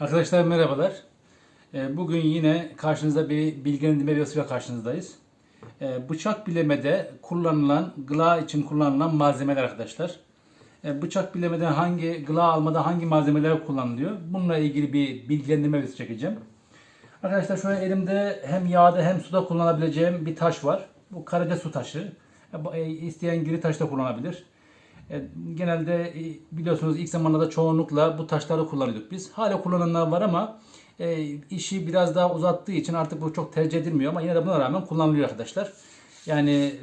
Arkadaşlar merhabalar. Ee, Bugün yine karşınızda bir bilgilendirme videosuyla karşınızdayız. Ee, Bıçak bilemede kullanılan, gıla için kullanılan malzemeler arkadaşlar. Ee, Bıçak bilemede hangi, gıla almada hangi malzemeler kullanılıyor? Bununla ilgili bir bilgilendirme videosu çekeceğim. Arkadaşlar şöyle elimde hem yağda hem suda kullanabileceğim bir taş var. Bu karaca su taşı. E, İsteyen giri taş da kullanabilir. E, Genelde e, biliyorsunuz ilk zamanlarda çoğunlukla bu taşları kullanıyorduk biz. Hala kullananlar var ama e, işi biraz daha uzattığı için artık bu çok tercih edilmiyor ama yine de buna rağmen kullanılıyor arkadaşlar. Yani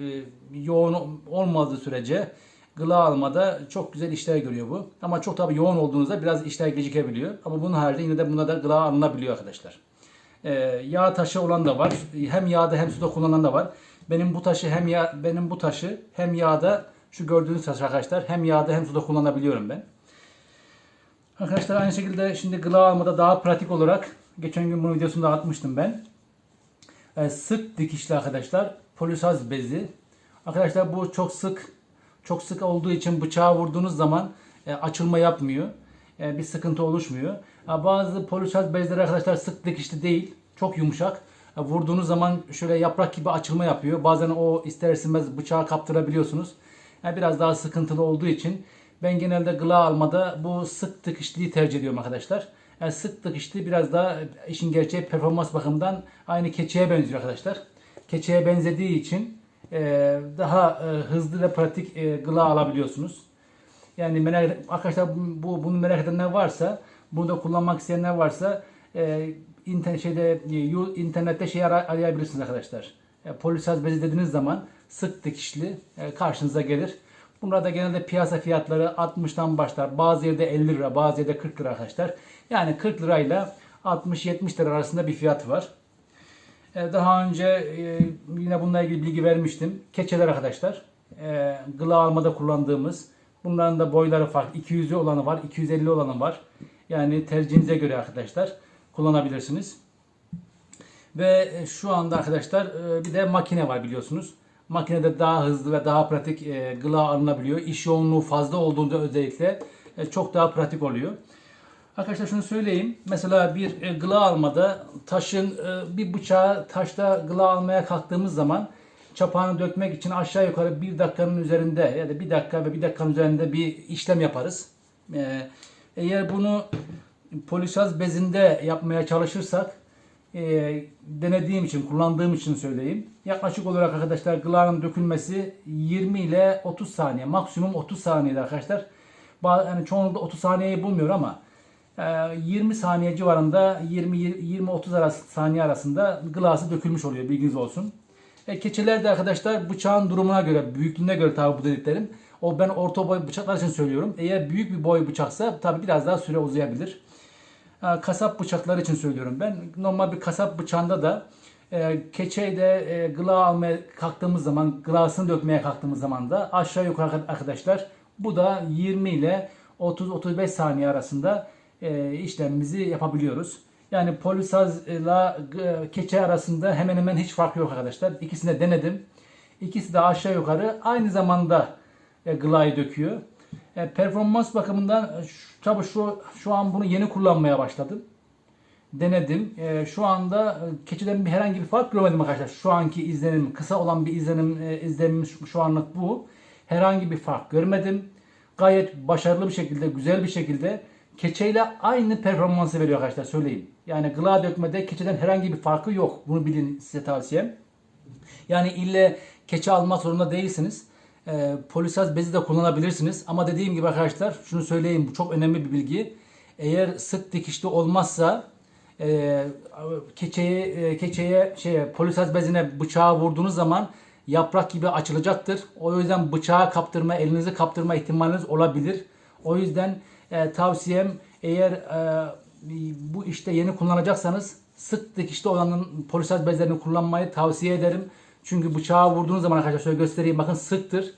yoğun olmadığı sürece gıla almada çok güzel işler görüyor bu. Ama çok tabii yoğun olduğunuzda biraz işler gecikebiliyor. Ama bunun haricinde yine de buna da gıla alınabiliyor arkadaşlar. E, yağ taşı olan da var. Hem yağda hem suda kullanan da var. Benim bu taşı hem yağ, benim bu taşı hem yağda şu gördüğünüz taş arkadaşlar hem yağda hem suda kullanabiliyorum ben. Arkadaşlar aynı şekilde şimdi gıla almada daha pratik olarak geçen gün bunun videosunu da atmıştım ben. E, sık dikişli arkadaşlar polisaz bezi. Arkadaşlar bu çok sık çok sık olduğu için bıçağı vurduğunuz zaman e, açılma yapmıyor. E, bir sıkıntı oluşmuyor. Ha, bazı polisaz bezleri arkadaşlar sık dikişli değil. Çok yumuşak. E, vurduğunuz zaman şöyle yaprak gibi açılma yapıyor. Bazen o ister istemez bıçağı kaptırabiliyorsunuz. Biraz daha sıkıntılı olduğu için ben genelde gıla almada bu sık tıkışlıyı tercih ediyorum arkadaşlar. Yani sık tıkışlı biraz daha işin gerçeği performans bakımından aynı keçeye benziyor arkadaşlar. Keçeye benzediği için e, daha e, hızlı ve pratik e, gıla alabiliyorsunuz. Yani merak arkadaşlar bu bunu merak edenler varsa, bunu da kullanmak isteyenler varsa e, internet şeyde e, internette şey ara- arayabilirsiniz arkadaşlar. E, polisaz bezi dediğiniz zaman sık dikişli e, karşınıza gelir. Bunlar da genelde piyasa fiyatları 60'tan başlar. Bazı yerde 50 lira, bazı yerde 40 lira arkadaşlar. Yani 40 lirayla 60-70 lira arasında bir fiyat var. E, Daha önce yine bununla ilgili bilgi vermiştim. Keçeler arkadaşlar. Gıla almada kullandığımız. Bunların da boyları farklı. 200'lü olanı var, 250 olanı var. Yani tercihinize göre arkadaşlar kullanabilirsiniz. Ve e, şu anda arkadaşlar e, bir de makine var biliyorsunuz. Makinede daha hızlı ve daha pratik e, gıla alınabiliyor. İş yoğunluğu fazla olduğunda özellikle çok daha pratik oluyor. Arkadaşlar şunu söyleyeyim. Mesela bir gıla almada taşın bir bıçağı taşta gıla almaya kalktığımız zaman çapağını dökmek için aşağı yukarı bir dakikanın üzerinde ya da bir dakika ve bir dakikanın üzerinde bir işlem yaparız. Eğer bunu polisaz bezinde yapmaya çalışırsak e, denediğim için, kullandığım için söyleyeyim. Yaklaşık olarak arkadaşlar gılanın dökülmesi 20 ile 30 saniye, maksimum 30 saniyede arkadaşlar. Yani çoğunlukla 30 saniyeyi bulmuyor ama e, 20 saniye civarında 20-30 arası, saniye arasında glası dökülmüş oluyor bilginiz olsun. E, keçeler de arkadaşlar bıçağın durumuna göre, büyüklüğüne göre tabi bu dediklerim. O ben orta boy bıçaklar için söylüyorum. Eğer büyük bir boy bıçaksa tabi biraz daha süre uzayabilir. Ha, kasap bıçakları için söylüyorum ben. Normal bir kasap bıçağında da e, keçeyle e, gıla almaya kalktığımız zaman, gılasını dökmeye kalktığımız zaman da aşağı yukarı arkadaşlar bu da 20 ile 30-35 saniye arasında e, işlemimizi yapabiliyoruz. Yani polisazla e, keçe arasında hemen hemen hiç fark yok arkadaşlar. İkisini de denedim. İkisi de aşağı yukarı aynı zamanda e, gılayı döküyor. E, performans bakımından e, şu- tabii şu şu an bunu yeni kullanmaya başladım. Denedim. E, şu anda e, keçiden bir herhangi bir fark görmedim arkadaşlar. Şu anki izlenim kısa olan bir izlenim e, izlenimi şu, şu anlık bu. Herhangi bir fark görmedim. Gayet başarılı bir şekilde, güzel bir şekilde keçeyle aynı performansı veriyor arkadaşlar söyleyeyim. Yani gıla dökmede keçeden herhangi bir farkı yok. Bunu bilin size tavsiyem. Yani ille keçe almak zorunda değilsiniz. E, polisaz bezi de kullanabilirsiniz. Ama dediğim gibi arkadaşlar şunu söyleyeyim bu çok önemli bir bilgi. Eğer sık dikişli olmazsa e, keçeye, e, keçeye şey, polisaz bezine bıçağı vurduğunuz zaman yaprak gibi açılacaktır. O yüzden bıçağı kaptırma, elinizi kaptırma ihtimaliniz olabilir. O yüzden e, tavsiyem eğer e, bu işte yeni kullanacaksanız sık dikişli olanın polisaz bezlerini kullanmayı tavsiye ederim. Çünkü bıçağı vurduğunuz zaman arkadaşlar şöyle göstereyim bakın sıktır.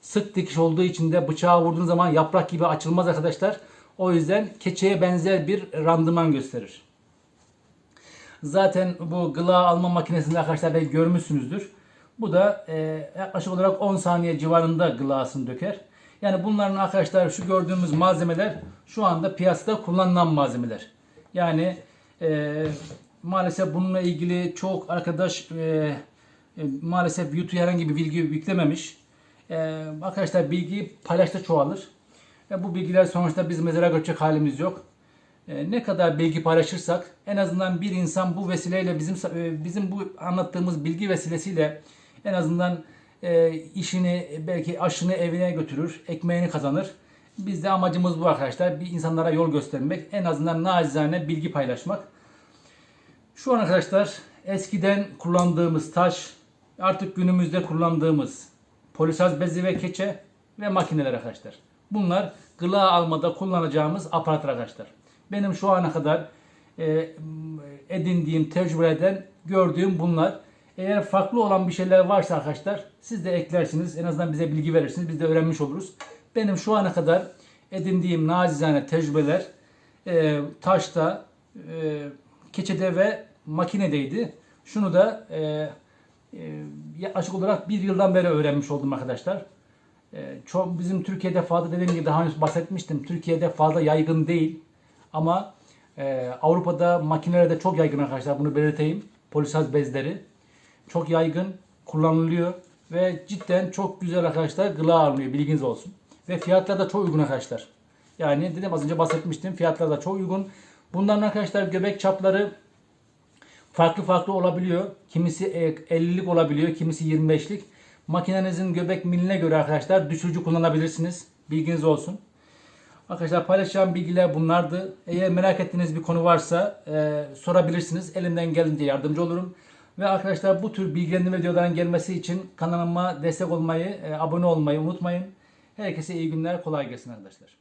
Sık dikiş olduğu için de bıçağı vurduğunuz zaman yaprak gibi açılmaz arkadaşlar. O yüzden keçeye benzer bir randıman gösterir. Zaten bu gıla alma makinesinde arkadaşlar belki görmüşsünüzdür. Bu da e, yaklaşık olarak 10 saniye civarında gılasını döker. Yani bunların arkadaşlar şu gördüğümüz malzemeler şu anda piyasada kullanılan malzemeler. Yani e, maalesef bununla ilgili çok arkadaş e, e, maalesef YouTube'a herhangi bir bilgi yüklememiş. E, arkadaşlar bilgi paylaşta çoğalır. Ve bu bilgiler sonuçta biz mezara göçecek halimiz yok. E, ne kadar bilgi paylaşırsak en azından bir insan bu vesileyle bizim e, bizim bu anlattığımız bilgi vesilesiyle en azından e, işini belki aşını evine götürür, ekmeğini kazanır. Biz de amacımız bu arkadaşlar. Bir insanlara yol göstermek, en azından nacizane bilgi paylaşmak. Şu an arkadaşlar eskiden kullandığımız taş artık günümüzde kullandığımız polisaj bezi ve keçe ve makineler arkadaşlar. Bunlar gıla almada kullanacağımız aparatlar arkadaşlar. Benim şu ana kadar e, edindiğim tecrübeden gördüğüm bunlar. Eğer farklı olan bir şeyler varsa arkadaşlar siz de eklersiniz. En azından bize bilgi verirsiniz. Biz de öğrenmiş oluruz. Benim şu ana kadar edindiğim nacizane tecrübeler e, taşta, e, keçede ve makinedeydi. Şunu da e, e, yaklaşık olarak bir yıldan beri öğrenmiş oldum arkadaşlar. E, çok bizim Türkiye'de fazla dediğim gibi daha önce bahsetmiştim. Türkiye'de fazla yaygın değil. Ama e, Avrupa'da makinelerde çok yaygın arkadaşlar. Bunu belirteyim. Polisaj bezleri çok yaygın kullanılıyor ve cidden çok güzel arkadaşlar gıla alınıyor bilginiz olsun. Ve fiyatlar da çok uygun arkadaşlar. Yani dedim az önce bahsetmiştim fiyatlar da çok uygun. Bunların arkadaşlar göbek çapları farklı farklı olabiliyor. Kimisi 50'lik olabiliyor, kimisi 25'lik. Makinenizin göbek miline göre arkadaşlar düşürücü kullanabilirsiniz. Bilginiz olsun. Arkadaşlar paylaşacağım bilgiler bunlardı. Eğer merak ettiğiniz bir konu varsa e, sorabilirsiniz. Elimden geldiğince yardımcı olurum. Ve arkadaşlar bu tür bilgilendirme videoların gelmesi için kanalıma destek olmayı, e, abone olmayı unutmayın. Herkese iyi günler, kolay gelsin arkadaşlar.